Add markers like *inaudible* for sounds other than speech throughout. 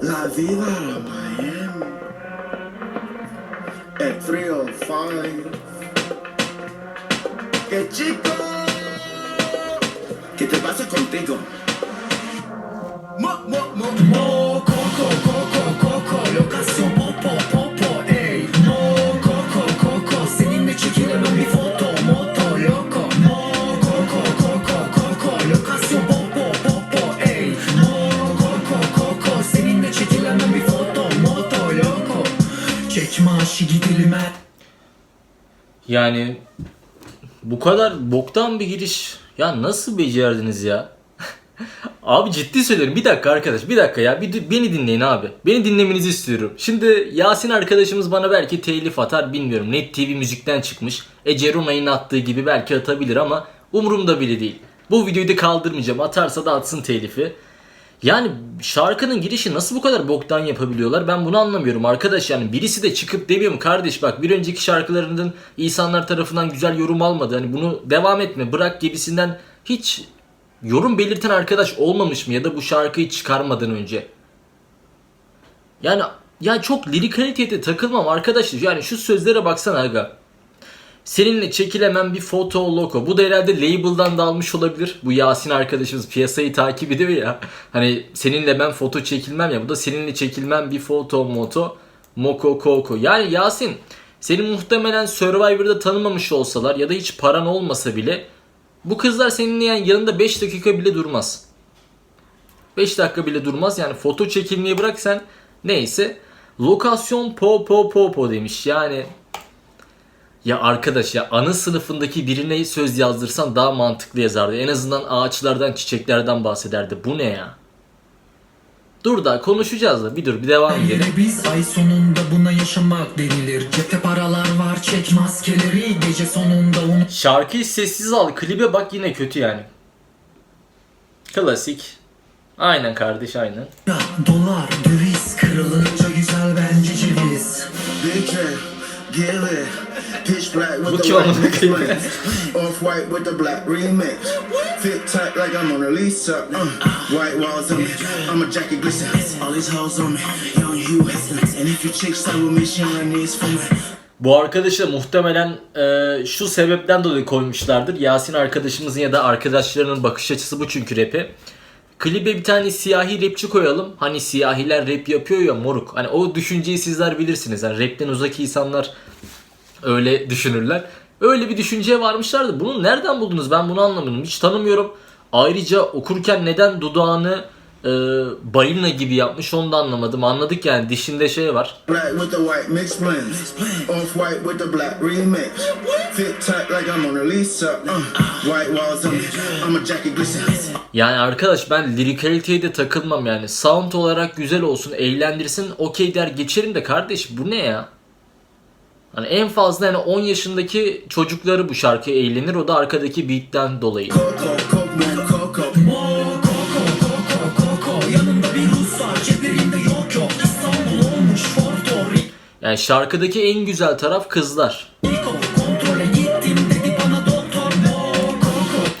La vida de Miami at 305. Que chico, ¿qué te pasa contigo? Mo, mo, Yani bu kadar boktan bir giriş ya nasıl becerdiniz ya? *laughs* abi ciddi söylüyorum bir dakika arkadaş bir dakika ya bir, beni dinleyin abi. Beni dinlemenizi istiyorum. Şimdi Yasin arkadaşımız bana belki telif atar bilmiyorum. Net TV müzikten çıkmış. Ece Runay'ın attığı gibi belki atabilir ama umurumda bile değil. Bu videoyu da kaldırmayacağım. Atarsa da atsın telifi. Yani şarkının girişi nasıl bu kadar boktan yapabiliyorlar? Ben bunu anlamıyorum. Arkadaş yani birisi de çıkıp demiyor mu kardeş bak bir önceki şarkılarının insanlar tarafından güzel yorum almadı. Hani bunu devam etme bırak gibisinden hiç yorum belirten arkadaş olmamış mı? Ya da bu şarkıyı çıkarmadan önce. Yani ya çok lirikalitete takılmam arkadaşlar yani şu sözlere baksana aga Seninle çekilemem bir foto loko. Bu da herhalde label'dan da almış olabilir. Bu Yasin arkadaşımız piyasayı takip ediyor ya. Hani seninle ben foto çekilmem ya. Bu da seninle çekilmem bir foto moto. Moko koko. Yani Yasin seni muhtemelen Survivor'da tanımamış olsalar ya da hiç paran olmasa bile bu kızlar seninle yani yanında 5 dakika bile durmaz. 5 dakika bile durmaz. Yani foto çekilmeyi bırak sen neyse. Lokasyon po po po po demiş. Yani ya arkadaş ya ana sınıfındaki birine söz yazdırsan daha mantıklı yazardı. En azından ağaçlardan, çiçeklerden bahsederdi. Bu ne ya? Dur da konuşacağız da bir dur bir devam edelim. Biz ay sonunda buna yaşamak denilir Cepte paralar var çek maskeleri Gece sonunda unut Şarkıyı sessiz al. Klibe bak yine kötü yani. Klasik. Aynen kardeş aynen. ya Dolar döviz kırılınca güzel bence ceviz lit. Pitch black with the white. Off white with the black remix. Fit tight like I'm on a Lisa. Uh, white walls on me. I'm a jacket glisten. All these hoes on me. Young Hugh. And if your chick stay with me, she only needs for me. Bu arkadaşı da muhtemelen e, şu sebepten dolayı koymuşlardır. Yasin arkadaşımızın ya da arkadaşlarının bakış açısı bu çünkü rap'e. Klibe bir tane siyahi rapçi koyalım. Hani siyahiler rap yapıyor ya moruk. Hani o düşünceyi sizler bilirsiniz. Yani rapten uzak insanlar öyle düşünürler. Öyle bir düşünceye varmışlardı. Bunu nereden buldunuz? Ben bunu anlamadım. Hiç tanımıyorum. Ayrıca okurken neden dudağını e, balina gibi yapmış onu da anlamadım. Anladık yani dişinde şey var. Uh. Yani arkadaş ben lirikaliteye de takılmam yani. Sound olarak güzel olsun, eğlendirsin, okey der geçerim de kardeş bu ne ya? Hani en fazla yani 10 yaşındaki çocukları bu şarkıya eğlenir. O da arkadaki beat'ten dolayı. Yani şarkıdaki en güzel taraf kızlar.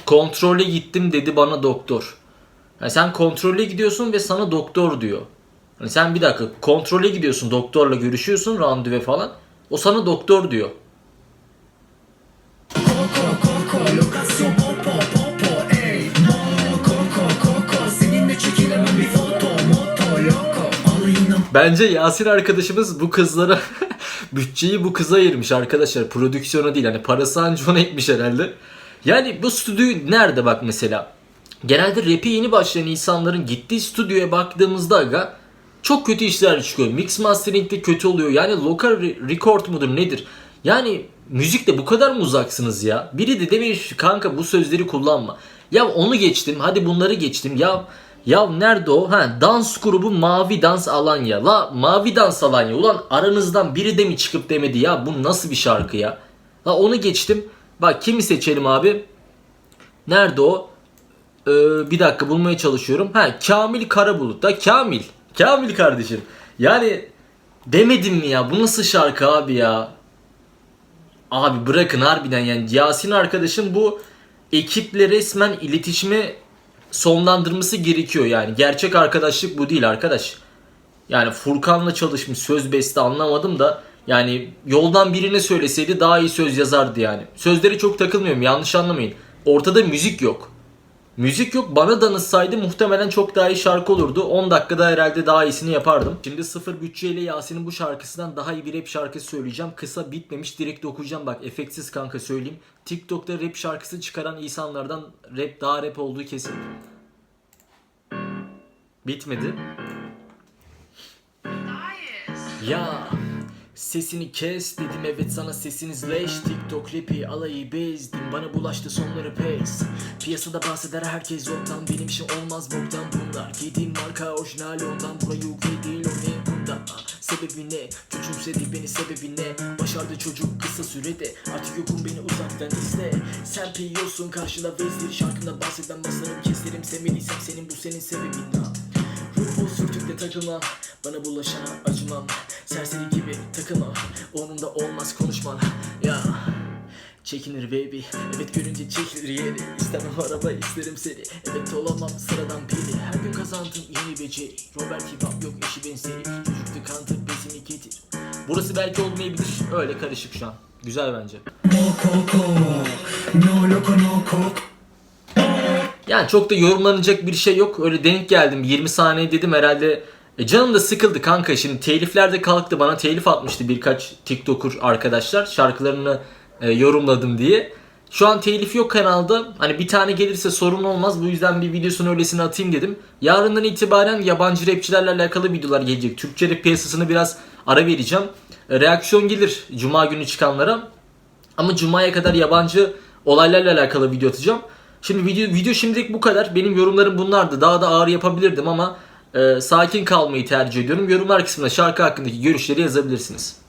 Kontrole gittim dedi bana doktor. Yani sen kontrole gidiyorsun ve sana doktor diyor. Hani sen bir dakika kontrole gidiyorsun doktorla görüşüyorsun randevu falan. O sana doktor diyor. Bence Yasin arkadaşımız bu kızlara *laughs* bütçeyi bu kıza ayırmış arkadaşlar. Prodüksiyona değil hani parası anca ona etmiş herhalde. Yani bu stüdyo nerede bak mesela. Genelde rap'e yeni başlayan insanların gittiği stüdyoya baktığımızda aga çok kötü işler çıkıyor. Mix mastering'de kötü oluyor. Yani lokal re- record mudur nedir? Yani müzikte bu kadar mı uzaksınız ya? Biri de demiş kanka bu sözleri kullanma. Ya onu geçtim hadi bunları geçtim. Ya ya nerede o? Ha dans grubu Mavi Dans Alanya. La Mavi Dans Alanya. Ulan aranızdan biri de mi çıkıp demedi ya bu nasıl bir şarkı ya? La onu geçtim. Bak kimi seçelim abi? Nerede o? Ee, bir dakika bulmaya çalışıyorum. Ha Kamil Karabulut da Kamil. Kamil kardeşim. Yani demedim mi ya bu nasıl şarkı abi ya? Abi bırakın harbiden yani Yasin arkadaşım bu ekiple resmen iletişimi sonlandırması gerekiyor yani. Gerçek arkadaşlık bu değil arkadaş. Yani Furkan'la çalışmış söz beste anlamadım da yani yoldan birine söyleseydi daha iyi söz yazardı yani. Sözlere çok takılmıyorum yanlış anlamayın. Ortada müzik yok. Müzik yok bana danışsaydı muhtemelen çok daha iyi şarkı olurdu. 10 dakikada herhalde daha iyisini yapardım. Şimdi sıfır bütçeyle Yasin'in bu şarkısından daha iyi bir rap şarkısı söyleyeceğim. Kısa bitmemiş direkt okuyacağım bak efektsiz kanka söyleyeyim. TikTok'ta rap şarkısı çıkaran insanlardan rap daha rap olduğu kesin. Bitmedi. Ya sesini kes dedim evet sana sesiniz leş TikTok rapi alayı bezdim bana bulaştı sonları pes. Piyasada bahseder herkes yoktan benim işim olmaz boktan bunlar Giydiğin marka orijinal ondan burayı ukve değil ne bunda? Sebebi ne? Küçümsedi beni sebebi ne? Başardı çocuk kısa sürede Artık yokum beni uzaktan izle. Sen piyorsun karşına vezir Şarkımda bahseden basarım keserim Sevmediysem senin bu senin sebebin ha Ruhu sürtükle takılma Bana bulaşana acımam. Serseri gibi takılma Onun da olmaz konuşman. Ya Çekinir baby Evet görünce çekilir yeri İstemem araba isterim seni. Evet olamam sıradan biri. Her gün kazandım yeni beceri. Robert hip hop yok eşi benzeri. Çocuktu kantır besini getir. Burası belki olmayabilir. Öyle karışık şu an. Güzel bence. No coco, no loco, no coco. Yani çok da yorumlanacak bir şey yok. Öyle denk geldim. 20 saniye dedim herhalde. E canım da sıkıldı kanka. Şimdi telifler de kalktı. Bana telif atmıştı birkaç TikToker arkadaşlar. Şarkılarını e, yorumladım diye. Şu an telif yok kanalda. Hani bir tane gelirse sorun olmaz. Bu yüzden bir videosunu öylesine atayım dedim. Yarından itibaren yabancı rapçilerle alakalı videolar gelecek. Türkçe rap piyasasını biraz ara vereceğim. E, reaksiyon gelir Cuma günü çıkanlara. Ama Cuma'ya kadar yabancı olaylarla alakalı video atacağım. Şimdi video, video şimdilik bu kadar. Benim yorumlarım bunlardı. Daha da ağır yapabilirdim ama e, sakin kalmayı tercih ediyorum. Yorumlar kısmına şarkı hakkındaki görüşleri yazabilirsiniz.